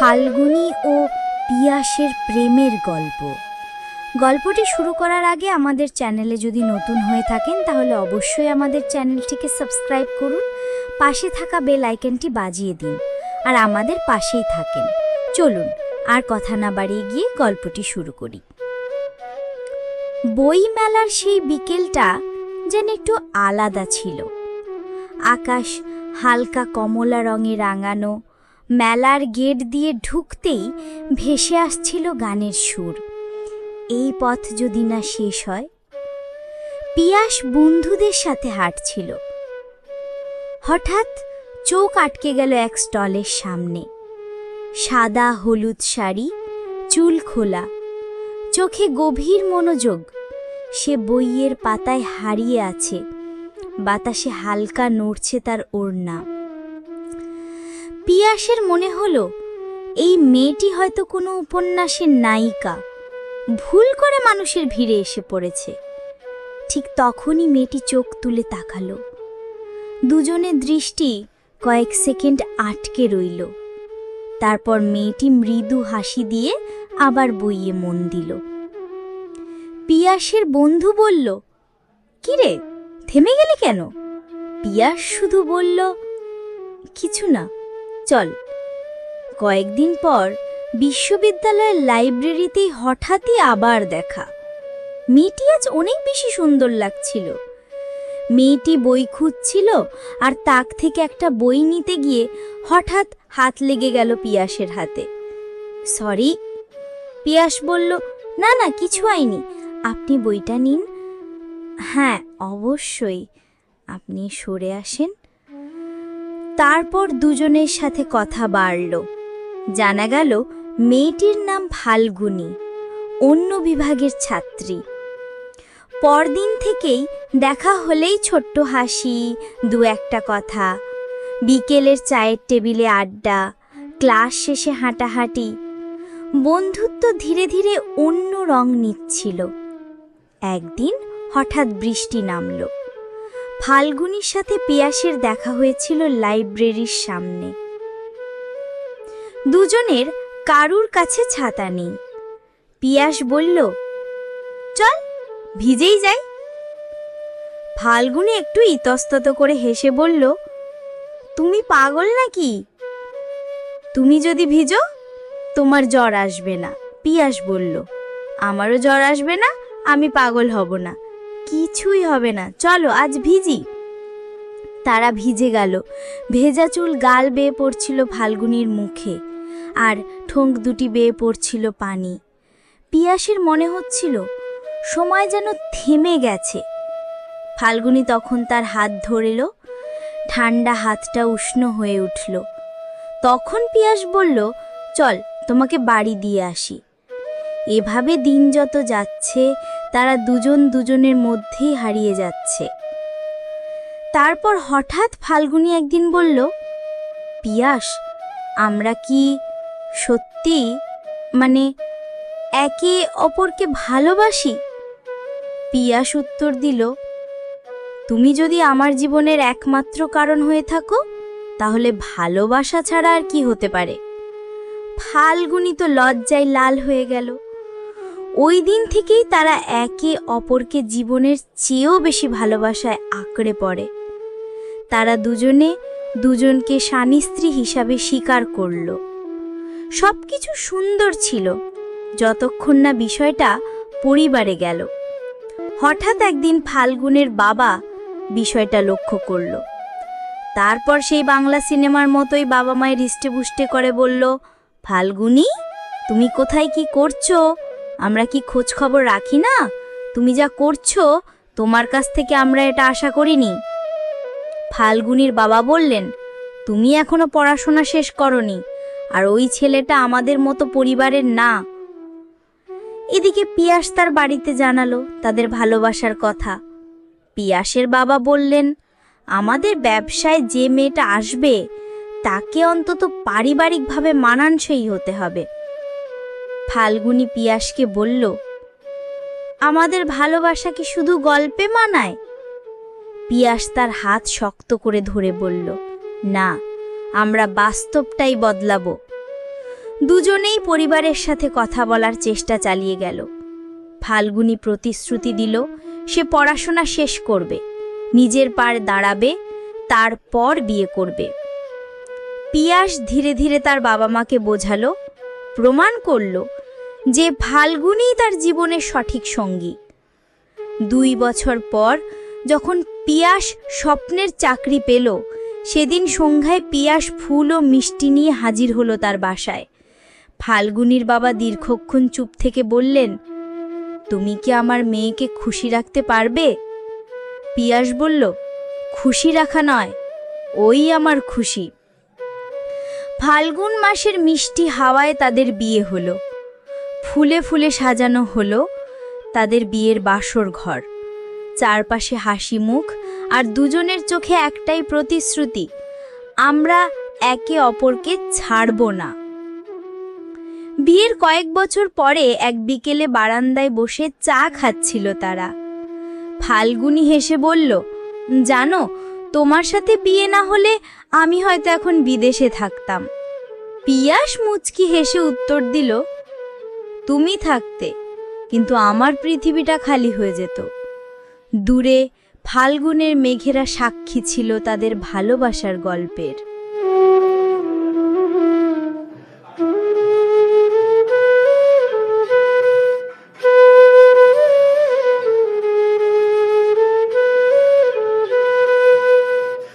ফাল্গুনী ও পিয়াসের প্রেমের গল্প। গল্পটি শুরু করার আগে আমাদের চ্যানেলে যদি নতুন হয়ে থাকেন, তাহলে অবশ্যই আমাদের চ্যানেলটিকে সাবস্ক্রাইব করুন, পাশে থাকা বেল আইকনটি বাজিয়ে দিন, আর আমাদের পাশেই থাকেন। চলুন, আর কথা না বাড়িয়ে গিয়ে গল্পটি শুরু করি। বই মেলার সেই বিকেলটা যেন একটু আলাদা ছিল। আকাশ হালকা কমলা রঙে রাঙানো মেলার গেট দিয়ে ঢুকতেই ভেসে আসছিল গানের সুর। এই পথ যদি না শেষ হয়? পিয়াস বন্ধুদের সাথে হাঁটছিল। হঠাৎ চোখ আটকে গেল এক স্টলের সামনে। সাদা হলুদ শাড়ি, চুল খোলা, চোখে গভীর মনোযোগ। সে বইয়ের পাতায় হারিয়ে আছে, বাতাসে হালকা নড়ছে তার ওড়না। পিয়াসের মনে হলো, এই মেয়েটি হয়তো কোনো উপন্যাসের নায়িকা। ভুল করে মানুষের ভিড়ে এসে পড়েছে। ঠিক তখনই মেয়েটি চোখ তুলে তাকালো। দুজনের দৃষ্টি কয়েক সেকেন্ড আটকে রইল। তারপর মেয়েটি মৃদু হাসি দিয়ে আবার বইয়ে মন দিল। পিয়াসের বন্ধু বলল কিরে থেমে গেলি কেন? পিয়াস শুধু বলল, কিছু না। চল। কয়েকদিন পর বিশ্ববিদ্যালয়ের লাইব্রেরিতেই হঠাৎই আবার দেখা। মেয়েটি আজ অনেক বেশি সুন্দর লাগছিল। মেয়েটি বই খুঁজছিল আর তাক থেকে একটা বই নিতে গিয়ে হঠাৎ হাত লেগে গেল পিয়াসের হাতে। সরি, পিয়াস বলল, না না, কিছু হয়নি। আপনি বইটা নিন? হ্যাঁ অবশ্যই। আপনি সরে আসেন। তারপর দুজনের সাথে কথা বাড়ল। জানা গেল, মেয়েটির নাম ফাল্গুনী, অন্য বিভাগের ছাত্রী। পরদিন থেকেই দেখা হলেই ছোট্ট হাসি, দু একটা কথা, বিকেলের চায়ের টেবিলে আড্ডা, ক্লাস শেষে হাঁটাহাঁটি, বন্ধুত্ব ধীরে ধীরে অন্য রং নিচ্ছিল। একদিন হঠাৎ বৃষ্টি নামল। ফাল্গুনির সাথে পিয়াসের দেখা হয়েছিল লাইব্রেরির সামনে। দুজনের কারুর কাছে ছাতা নেই। পিয়াস বলল, চল, ভিজেই যাই। ফাল্গুনি একটু ইতস্তত করে হেসে বলল, তুমি পাগল নাকি? তুমি যদি ভিজো, তোমার জ্বর আসবে না। পিয়াস বলল, আমারও জ্বর আসবে না, আমি পাগল হব না। কিছুই হবে না। চলো, আজ ভিজি। তারা ভিজে গেল। ভেজা চুল গাল বেয়ে পড়ছিল ফাল্গুনির মুখে আর ঠোঁক দুটি বেয়ে পড়ছিল পানি। পিয়াসের মনে হচ্ছিল, সময় যেন থেমে গেছে। ফাল্গুনি তখন তার হাত ধরেল ঠান্ডা হাতটা উষ্ণ হয়ে উঠল। তখন পিয়াস বলল, চল, তোমাকে বাড়ি দিয়ে আসি। এভাবে দিন যত যাচ্ছে, তারা দুজন দুজনের মধ্যেই হারিয়ে যাচ্ছে। তারপর হঠাৎ ফাল্গুনি একদিন বলল, পিয়াস, আমরা কি সত্যি মানে একে অপরকে ভালোবাসি? পিয়াস উত্তর দিল, তুমি যদি আমার জীবনের একমাত্র কারণ হয়ে থাকো, তাহলে ভালোবাসা ছাড়া আর কি হতে পারে? ফাল্গুনি তো লজ্জায় লাল হয়ে গেল। ওই দিন থেকেই তারা একে অপরকে জীবনের চেয়েও বেশি ভালোবাসায় আঁকড়ে পড়ে। তারা দুজনে দুজনকে স্বামী স্ত্রী হিসাবে স্বীকার করল। সব কিছু সুন্দর ছিল, যতক্ষণ না বিষয়টা পরিবারে গেল। হঠাৎ একদিন ফাল্গুনের বাবা বিষয়টা লক্ষ্য করল। তারপর সেই বাংলা সিনেমার মতোই বাবা মায়ের হিস্টেপুষ্টে করে বলল, ফাল্গুনি, তুমি কোথায় কি করছ? আমরা কি খোঁজ খবর রাখি না? তুমি যা করছ, তোমার কাছ থেকে আমরা এটা আশা করিনি। ফাল্গুনির বাবা বললেন, তুমি এখনও পড়াশোনা শেষ করনি, আর ওই ছেলেটা আমাদের মতো পরিবারের না। এদিকে পিয়াস তার বাড়িতে জানালো তাদের ভালোবাসার কথা। পিয়াসের বাবা বললেন, আমাদের ব্যবসায় যে মেয়েটা আসবে, তাকে অন্তত পারিবারিকভাবে মানানসই হতে হবে। ফাল্গুনি পিয়াসকে বলল, আমাদের ভালোবাসা কি শুধু গল্পে মানায়? পিয়াস তার হাত শক্ত করে ধরে বলল, না, আমরা বাস্তবটাই বদলাবো। দুজনেই পরিবারের সাথে কথা বলার চেষ্টা চালিয়ে গেল। ফাল্গুনি প্রতিশ্রুতি দিল, সে পড়াশোনা শেষ করবে, নিজের পার দাঁড়াবে, তারপর বিয়ে করবে। পিয়াস ধীরে ধীরে তার বাবা মাকে বোঝালো, প্রমাণ করল যে ফাল্গুনই তার জীবনের সঠিক সঙ্গী। দুই বছর পর যখন পিয়াস স্বপ্নের চাকরি পেল, সেদিন সন্ধ্যায় পিয়াস ফুল ও মিষ্টি নিয়ে হাজির হলো তার বাসায়। ফাল্গুনির বাবা দীর্ঘক্ষণ চুপ থেকে বললেন, তুমি কি আমার মেয়েকে খুশি রাখতে পারবে? পিয়াস বলল, খুশি রাখা নয়, ওই আমার খুশি। ফাল্গুন মাসের মিষ্টি হাওয়ায় তাদের বিয়ে হলো। ফুলে ফুলে সাজানো হলো তাদের বিয়ের বাসর ঘর। চারপাশে হাসি মুখ আর দুজনের চোখে একটাই প্রতিশ্রুতি, আমরা একে অপরকে ছাড়ব না। বিয়ের কয়েক বছর পরে এক বিকেলে বারান্দায় বসে চা খাচ্ছিল তারা। ফাল্গুনি হেসে বলল, জানো, তোমার সাথে বিয়ে না হলে আমি হয়তো এখন বিদেশে থাকতাম। পিয়াস মুচকি হেসে উত্তর দিল তুমি থাকতে, কিন্তু আমার পৃথিবীটা খালি হয়ে যেত। দূরে ফাল্গুনের মেঘেরা সাক্ষী ছিল তাদের ভালোবাসার গল্পের।